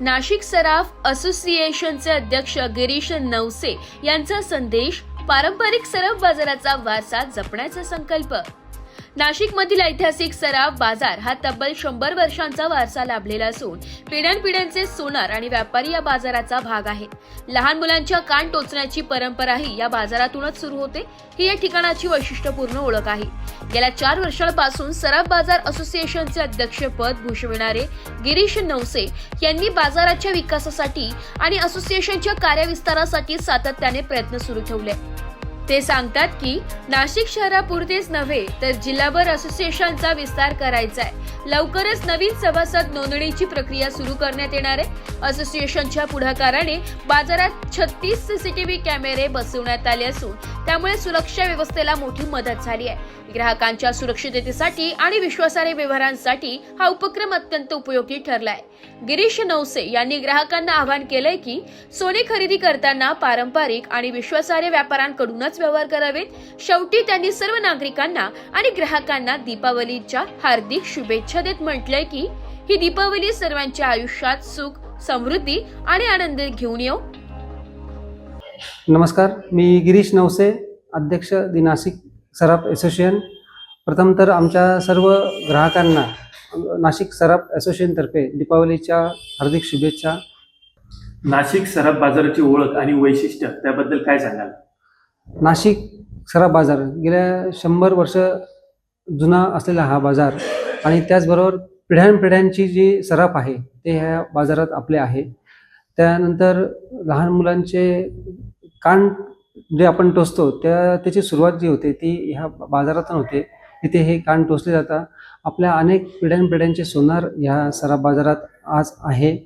नाशिक सराफ असोसिएशनचे अध्यक्ष गिरीश नवसे यांचा संदेश पारंपरिक सराफ बाजाराचा वारसा जपण्याचा संकल्प नाशिकमधील ऐतिहासिक सराफ बाजार हा तब्बल शंभर वर्षांचा वारसा लाभलेला असून पिढ्यानपिढ्यांचे सोनार आणि व्यापारी या बाजाराचा भाग आहेत लहान मुलांच्या कान टोचण्याची परंपराही या बाजारातूनच सुरू होते. ही या ठिकाणाची वैशिष्ट्यपूर्ण ओळख आहे. गेल्या चार वर्षांपासून सराफ बाजार असोसिएशनचे अध्यक्षपद भूषविणारे गिरीश नवसे यांनी बाजाराच्या विकासासाठी आणि असोसिएशनच्या कार्यविस्तारासाठी सातत्याने प्रयत्न सुरू ठेवले. ते सांगतात की नाशिक शहरापुरतेच नव्हे तर जिल्हाभर असोसिएशनचा विस्तार करायचा आहे. लवकरच नवीन सभासद नोंदणीची प्रक्रिया सुरू करण्यात येणार आहे. असोसिएशनच्या पुढाकाराने बाजारात छत्तीस सीसीटीव्ही कॅमेरे बसवण्यात आले असून त्यामुळे सुरक्षा व्यवस्थेला मोठी मदत झाली आहे. ग्राहकांच्या सुरक्षिततेसाठी आणि विश्वासार्ह व्यवहारांसाठी हा उपक्रम अत्यंत उपयोगी ठरला आहे. गिरीश नवसे यांनी ग्राहकांना आवाहन केलंय की सोने खरेदी करताना पारंपरिक आणि विश्वासार्ह व्यापाऱ्यांकडूनच व्यवहार करावेत. शेवटी त्यांनी सर्व नागरिकांना आणि ग्राहकांना दीपावलीच्या हार्दिक शुभेच्छा देत म्हटलंय की ही दीपावली सर्वांच्या आयुष्यात सुख समृद्धी आणि आनंद घेऊन येऊ नमस्कार मी गिरीश नवसे अध्यक्ष दि नाशिक सराफ असोसिएशन. प्रथम तर आमच्या सर्व ग्राहकांना नाशिक सराफ असोसिएशनतर्फे दीपावलीच्या हार्दिक शुभेच्छा. नाशिक सराफ बाजाराची ओळख आणि वैशिष्ट्य त्याबद्दल काय सांगाल? नाशिक सराफ बाजार. गेल्या शंभर वर्ष जुना असलेला हा बाजार आणि त्याचबरोबर पिढ्यानपिढ्यांची जी सराफ आहे ते ह्या बाजारात आपले आहे. त्यानंतर लहान मुलांचे कान जे आपण टोचतो त्या त्याची सुरुवात जी होते ती ह्या बाजारातून होते. तिथे हे कान टोचले जातात आपल्या अनेक पिढ्यानपिढ्यांचे सोनार ह्या सराफ बाजारात आज आहे.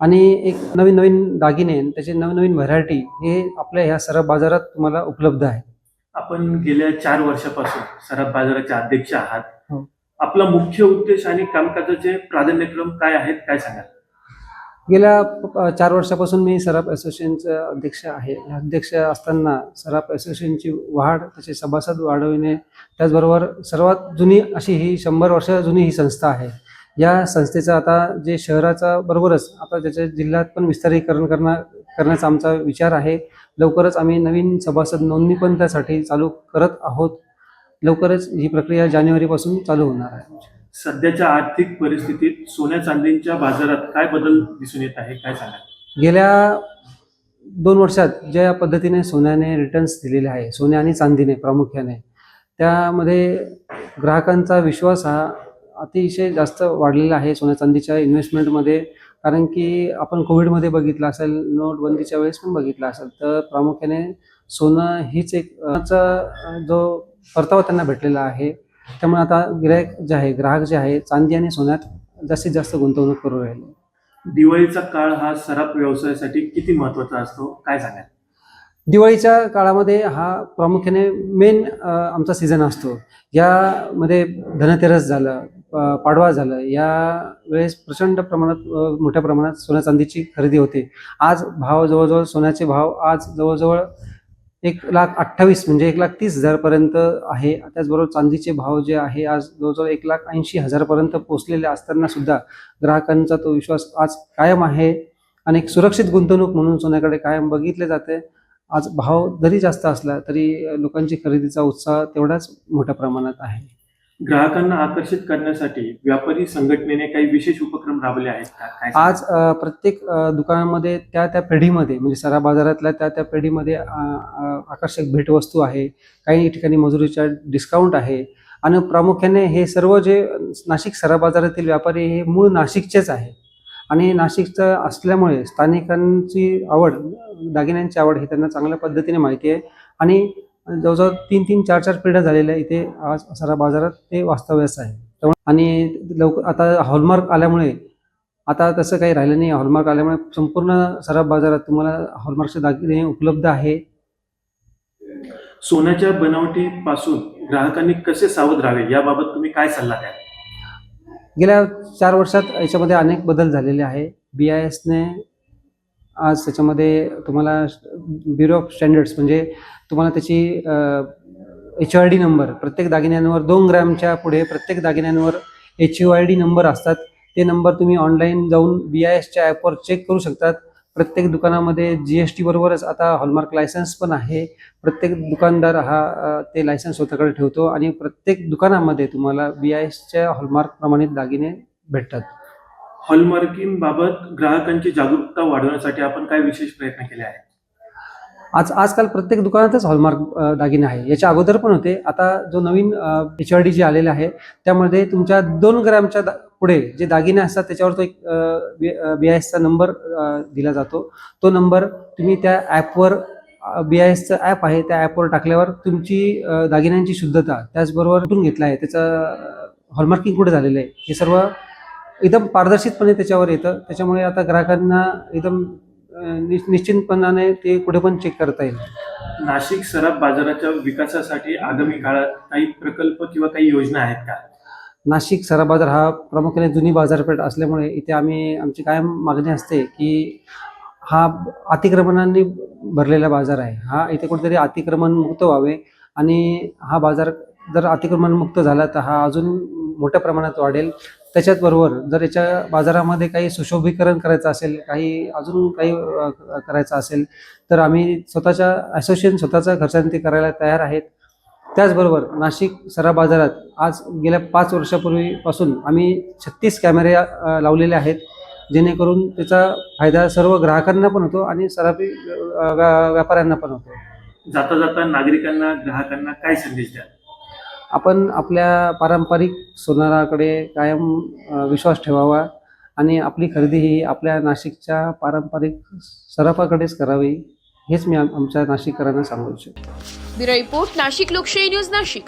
आणि एक नवीन नवीन दागिने त्याचे नवीन नवीन व्हरायटी हे आपल्या ह्या सराफ बाजारात तुम्हाला उपलब्ध आहे. आपण गेल्या चार वर्षापासून सराफ बाजाराचे अध्यक्ष आहात. हो. आपला मुख्य उद्देश आणि कामकाजाचे प्राधान्यक्रम काय आहेत काय सांगाल? गेल्या चार वर्षापासून मी सराफ असोसिएशनचा अध्यक्ष आहे. अध्यक्ष असताना सराफ असोसिएशनची वाढ त्याचे सभासद वाढविणे त्याचबरोबर सर्वात जुनी अशी ही शंभर वर्ष जुनी ही संस्था आहे. या संस्थेचं आता जे शहराचा बरोबरच आता त्याच्या जिल्ह्यात पण विस्तारीकरण करणं करण्याचा आमचा विचार आहे. लवकरच आम्ही नवीन सभासद नोंदणी पण त्यासाठी चालू करत आहोत. लवकरच ही प्रक्रिया जानेवारीपासून चालू होणार आहे. सध्याच्या आर्थिक परिस्थितीत सोन्या चांदीच्या बाजारात काय बदल दिसून येत आहे काय सांगाल? गेल्या दोन वर्षात ज्या पद्धतीने सोन्याने रिटर्न्स दिलेले आहे सोने आणि चांदीने प्रामुख्याने त्यामध्ये ग्राहकांचा विश्वास हा अतिशय जास्त वाढलेला आहे सोन्या चांदीच्या इन्व्हेस्टमेंटमध्ये कारण की आपण कोविडमध्ये बघितलं असेल नोटबंदीच्या वेळेस पण बघितलं असेल तर प्रामुख्याने सोनं हीच एक जो परतावा त्यांना भेटलेला आहे. त्यामुळे आता गिरायक जे आहे ग्राहक जे आहे चांदी आणि सोन्यात जास्तीत जास्त गुंतवणूक करू राहिले. दिवाळीचा काळ हा सराफ व्यवसायासाठी किती महत्त्वाचा असतो? काय सांगाल? दिवाळीच्या काळामध्ये हा प्रामुख्याने मेन आमचा सीझन असतो. यामध्ये धनतेरस झालं पाडवा झालं. या वेळेस प्रचंड प्रमाणात मोठ्या प्रमाणात सोन्या चांदीची खरेदी होते. आज भाव जवळजवळ सोन्याचे भाव आज जवळजवळ एक लाख अठ्ठावीस म्हणजे एक लाख तीस हजारपर्यंत आहे. त्याचबरोबर चांदीचे भाव जे आहे आज जवळजवळ एक लाख ऐंशी हजारपर्यंत पोचलेले असताना सुद्धा ग्राहकांचा तो विश्वास आज कायम आहे. आणि एक सुरक्षित गुंतवणूक म्हणून सोन्याकडे कायम बघितले जाते. आज भाव जरी जास्त असला तरी लोकांची खरेदीचा उत्साह तेवढाच मोठ्या प्रमाणात आहे. ग्राहकांना आकर्षित करण्यासाठी व्यापारी संघटनेने काही विशेष उपक्रम राबवले आहेत का? काय आज अ, प्रत्येक अ, दुकानामध्ये त्या त्या पेढीमध्ये म्हणजे सरा बाजारातल्या त्या त्या पेढीमध्ये अ, अ, आकर्षक भेटवस्तू आहे काही ठिकाणी मजुरीच्या डिस्काउंट आहे. आणि प्रामुख्याने हे सर्व जे नाशिक सरा बाजारातील व्यापारी हे मूळ नाशिकचेच आहे. आणि नाशिकचं असल्यामुळे स्थानिकांची आवड दागिन्यांची आवड हे त्यांना चांगल्या पद्धतीने माहिती आहे. आणि जवळजवळ तीन तीन चार चार पिढ्या झालेल्या इथे आज सरा बाजारात. ते वास्तव्यास आहे. त्यामुळे आणि लवकर आता हॉलमार्क आल्यामुळे आता तसं काही राहिलं नाही. हॉलमार्क आल्यामुळे संपूर्ण सराफ बाजारात तुम्हाला हॉलमार्कचे दागिने उपलब्ध आहे. सोन्याच्या बनावटीपासून ग्राहकांनी कसे सावध राहावे? याबाबत तुम्ही काय सल्ला द्याल? गेल्या चार वर्षात याच्यामध्ये अनेक बदल झालेले आहे. बी आय एसने आज त्याच्यामध्ये तुम्हाला ब्युरो ऑफ स्टँडर्ड्स म्हणजे तुम्हाला त्याची एच आय डी नंबर प्रत्येक दागिन्यांवर दोन ग्रॅमच्या पुढे प्रत्येक दागिन्यांवर H U I D number असतात. ते नंबर तुम्ही ऑनलाईन जाऊन बी आय एसच्या ॲपवर चेक करू शकतात. प्रत्येक दुकानामध्ये जी एस टी बरोबरच आता हॉलमार्क लायसन्स पण आहे. प्रत्येक दुकानदार हा ते लायसन्स स्वतःकडे ठेवतो आणि प्रत्येक दुकानामध्ये तुम्हाला बी आय एसच्या हॉलमार्क प्रमाणित दागिने भेटतात. हॉलमार्किंग बाबत ग्राहकांची जागरूकता वाढवण्यासाठी आपण काय विशेष प्रयत्न केले आहेत? आज आजकाल प्रत्येक दुकानातच हॉलमार्क दागिने आहे. याच्या अगोदर पण होते. आता जो नवीन एच आर डी जे आलेला आहे त्यामध्ये तुमच्या दोन ग्रॅमच्या दा- पुढे जे दागिने असतात त्याच्यावर तो एक बी आय एसचा नंबर दिला जातो. तो नंबर तुम्ही त्या ॲपवर बी आय एसचं ॲप आहे त्या ॲपवर टाकल्यावर तुमची दागिन्यांची शुद्धता त्याचबरोबर कुठून घेतला आहे त्याचं हॉलमार्किंग कुठे झालेलं आहे हे सर्व एकदम पारदर्शितपणे त्याच्यावर येतं. त्याच्यामुळे आता ग्राहकांना एकदम निश्चितपणाने ते कुठे पण चेक करता येईल. नाशिक सराफ बाजाराच्या विकासासाठी आगामी काळात काही प्रकल्प किंवा काही योजना आहेत का? नाशिक सरा बाजार हा प्रामुख्याने जुनी बाजारपेठ असल्यामुळे इथे आम्ही आमची कायम मागणी असते की हा अतिक्रमणांनी भरलेला बाजार आहे. हा इथे कुठेतरी अतिक्रमण मुक्त व्हावे आणि हा बाजार जर अतिक्रमण मुक्त झाला तर हा अजून मोठ्या प्रमाणात वाढेल. त्याच्याचबरोबर जर याच्या बाजारामध्ये काही सुशोभीकरण करायचं असेल काही अजून काही करायचं असेल तर आम्ही स्वतःच्या असोसिएशन स्वतःच्या खर्चांती ते करायला तयार आहेत. त्याचबरोबर नाशिक सरा बाजारात आज गेल्या पाच वर्षापूर्वीपासून आम्ही छत्तीस कॅमेरे लावलेले आहेत जेणेकरून त्याचा फायदा सर्व ग्राहकांना पण होतो आणि सराफी व्या- व्यापाऱ्यांना पण होतो. जाता जाता नागरिकांना ग्राहकांना काय संदेश द्या आपण आपल्या पारंपरिक सोनाराकडे कायम विश्वास ठेवावा आणि आपली खरेदी ही आपल्या नाशिकच्या पारंपरिक सराफाकडेच करावी हेच मी आमच्या नाशिककरांना सांगू इच्छितो. ब्युरो रिपोर्ट नाशिक लोकशाही न्यूज नाशिक.